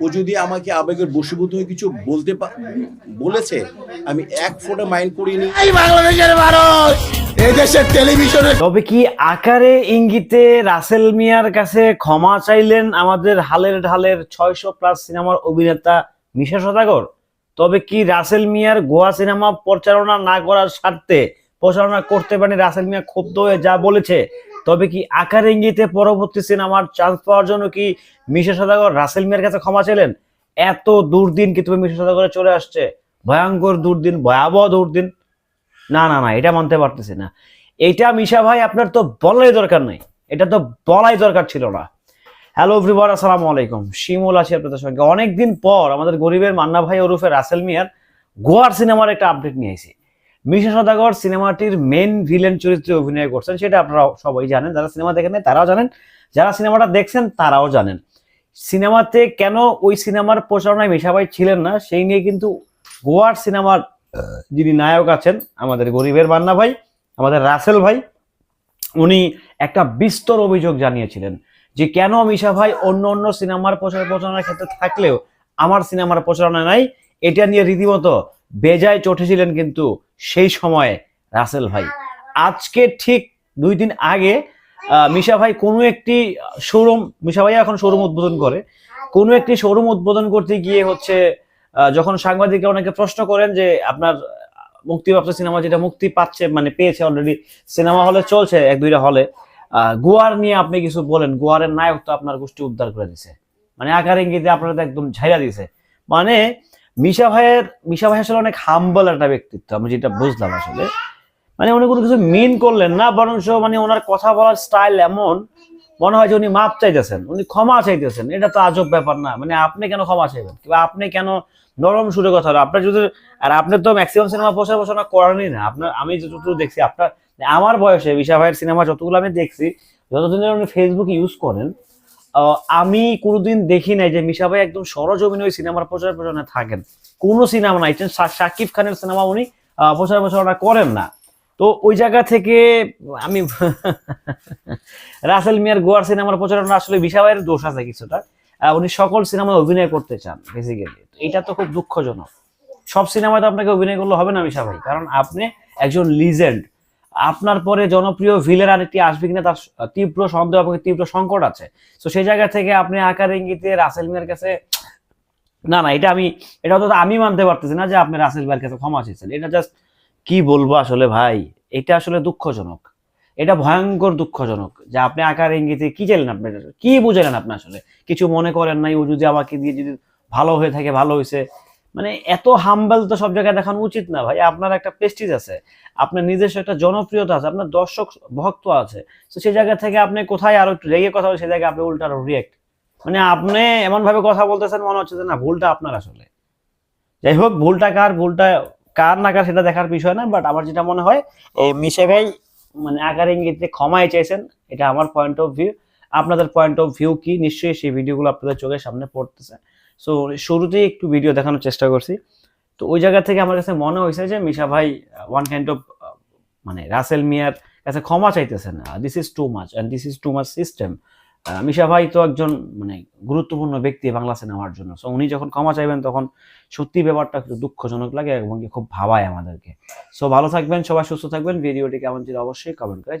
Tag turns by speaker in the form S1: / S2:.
S1: ও যদি আমাকে আবেগের বশীভূত হয়ে কিছু বলতে বলেছে আমি এক ফোঁটা মাইন্ড করিনি
S2: এই বাংলাদেশের মানুষ! এদেশের টেলিভিশনে
S3: তবে কি আকারে ইঙ্গিতে রাসেল মিয়ার কাছে ক্ষমা চাইলেন আমাদের হালের ঢালের ছয়শো প্লাস সিনেমার অভিনেতা মিশা সদাগর? তবে কি রাসেল মিয়ার গোয়া সিনেমা পরিচালনা না করার স্বার্থে প্রচারণা করতে পারেন রাসেল মিয়া ক্ষুব্ধ হয়ে যা বলেছে? তবে কি আকার ইঙ্গিতে পরবর্তী সিনেমার চান্স পাওয়ার জন্য কি মিশা সদাগর, রাসেল মিয়ার কাছে ক্ষমা চাইলেন? এত দুর্দিন কি তুমি মিশা সদাগরে চলে আসছে? ভয়ঙ্কর দুর্দিন, ভয়াবহ দুর্দিন। না না না, এটা মানতে পারতেছি না। এইটা মিশা ভাই, আপনার তো বলাই দরকার নাই। এটা তো বলাই দরকার ছিল না। হ্যালো এভরিওয়ান আসসালামু আলাইকুম। শিমুল আছি আপনাদের সঙ্গে। অনেকদিন পর আমাদের গরিবের মান্না ভাই ওরফে রাসেল মিয়ার গোয়ার সিনেমার একটা আপডেট নিয়ে এসেছি মিশা সদাগর সিনেমাটির মেন ভিলেন চরিত্রে অভিনয় করছেন, সেটা আপনারা সবাই জানেন। যারা সিনেমা দেখেন তারাও জানেন। যারা সিনেমাটা দেখছেন, তারাও জানেন। সিনেমাতে কেন ওই সিনেমার প্রচারণায় মিশা ভাই ছিলেন না, সেই নিয়ে কিন্তু গোয়ার সিনেমার যিনি নায়ক আছেন, আমাদের গরিবের মান্না ভাই, আমাদের রাসেল ভাই, উনি একটা বিস্তর অভিযোগ জানিয়েছিলেন যে কেন মিশা ভাই অন্য অন্য সিনেমার প্রচার প্রচারণার ক্ষেত্রে থাকলেও আমার সিনেমার প্রচারণা নাই, এটা নিয়ে রীতিমতো বেজায় চটেছিলেন কিন্তু সেই সময়ে রাসেল ভাই। আজকে ঠিক দুই দিন আগে মিশা ভাই কোনো একটি শোরুম, মিশা ভাই এখন শোরুম উদ্বোধন করে। কোনো একটি শোরুম উদ্বোধন করতে গিয়ে হচ্ছে যখন সাংবাদিকরা অনেকে প্রশ্ন করেন যে, আপনার মুক্তিপ্রাপ্ত সিনেমা যেটা মুক্তি পাচ্ছে মানে পেয়েছে অলরেডি সিনেমা হলে চলছে এক দুইটা হলে গোয়ার নিয়ে আপনি কিছু বলেন। গোয়ারের নায়ক তো আপনার গোষ্ঠী উদ্ধার করে দিছে। মানে আকার ইঙ্গিতে আপনারা একদম ঝাইরা দিছে। মানে মিশা ভাইয়ের, মিশা ভাই আসলে অনেক হাম্বল একটা ব্যক্তিত্ব, আমি যেটা বুঝলাম আসলে। মানে উনি কোনো কিছু মিন করলেন না, বরঞ্চ মানে ওনার কথা বলার স্টাইল এমন, মনে হয় যে উনি মাপ চাইতেছেন, উনি ক্ষমা চাইতেছেন। এটা তো আজব ব্যাপার না মানে আপনি কেন ক্ষমা চাইবেন? কিংবা আপনি কেন নরম সুরে কথা বলেন? আপনার যদি আর আপনার তো ম্যাক্সিমাম সিনেমা প্রচার প্রচারণা করেনই না। আপনার আমি যতটুকু দেখছি, আপনার আমার বয়সে বিশা ভাইয়ের সিনেমা যতগুলো আমি দেখছি যতদিন উনি ফেসবুক ইউজ করেন আমি কোনোদিন দেখি নাই যে মিশা ভাই একদম সরজ অভিনয় সিনেমার প্রচার প্রচারণা থাকেন। কোনো সিনেমা নাই। শাকিব খানের সিনেমা উনি প্রচার প্রচারণা করেন না। তো ওই জায়গা থেকে আমি রাসেল মিয়ার গোয়ার সিনেমার প্রচারণা আসলে বিশা ভাইয়ের দোষ আছে কিছুটা। উনি সকল সিনেমায় অভিনয় করতে চান বেসিক্যালি এটা তো খুব দুঃখজনক। সব সিনেমায় তো আপনাকে অভিনয় করলে হবে না মিশা ভাই। কারণ আপনি একজন লিজেন্ড আপনার পরে জনপ্রিয় ভিলেন আরেকটি আসবে কিনা তার তীব্র সন্দেহ এবং তীব্র সংকট আছে। তো সেই জায়গা থেকে আপনি আকার ইঙ্গিতে রাসেল মিয়ার কাছে, না না, এটা আমি, এটা তো আমি মানতে পারতেছি না যে আপনি রাসেল ভাইয়ের কাছে ক্ষমা চেয়েছেন। এটা জাস্ট কি বলব আসলে ভাই? এটা আসলে দুঃখজনক। এটা ভয়ঙ্কর দুঃখজনক যে আপনি আকার ইঙ্গিতে কি চাইলেন আপনি? কি বুঝালেন আপনি আসলে? কিছু মনে করেন নাই, ও যদি আমাকে দিয়ে যদি ভালো হয়ে থাকে, ভালো হয়েছে মানে এত হাম্বল তো সব জায়গায় দেখানো উচিত না ভাই। আপনার একটা প্রেস্টিজ আছে, আপনার নিজস্ব একটা জনপ্রিয়তা আছে, আপনার দর্শক ভক্ত আছে। তো সেই জায়গা থেকে আপনি কোথায় আরও একটু রেগে কথা বলে সেই জায়গায় আপনি উল্টা আরও রিয়েক্ট মানে আপনি এমন ভাবে কথা বলতেছেন, মনে হচ্ছে যে না, ভুলটা আপনার আসলে। যাই হোক, ভুলটা কার ভুলটা কার না কার সেটা দেখার বিষয় না বাট আমার যেটা মনে হয়, এই মিশে ভাই মানে আকার ইঙ্গিতে ক্ষমাই চাইছেন, এটা আমার পয়েন্ট অফ ভিউ আপনাদের পয়েন্ট অফ ভিউ কি? নিশ্চয়ই সেই ভিডিওগুলো আপনাদের চোখের সামনে পড়তেছে। সো শুরুতেই একটু ভিডিও দেখানোর চেষ্টা করছি। তো ওই জায়গা থেকে আমার কাছে মনে হয়েছে যে মিশা ভাই ওয়ান কাইন্ড অফ মানে রাসেল মিয়ার কাছে ক্ষমা চাইতেছেন this is too much and this is too much system Misha ভাই তো একজন মানে গুরুত্বপূর্ণ ব্যক্তি বাংলা সিনেমার জন্য। সো উনি যখন ক্ষমা চাইবেন, তখন সত্যি ব্যাপারটা একটু দুঃখজনক লাগে এবং খুব ভাবায় আমাদেরকে। সো ভালো থাকবেন, সবাই সুস্থ থাকবেন। ভিডিওটি কেমন ছিল অবশ্যই কমেন্ট করে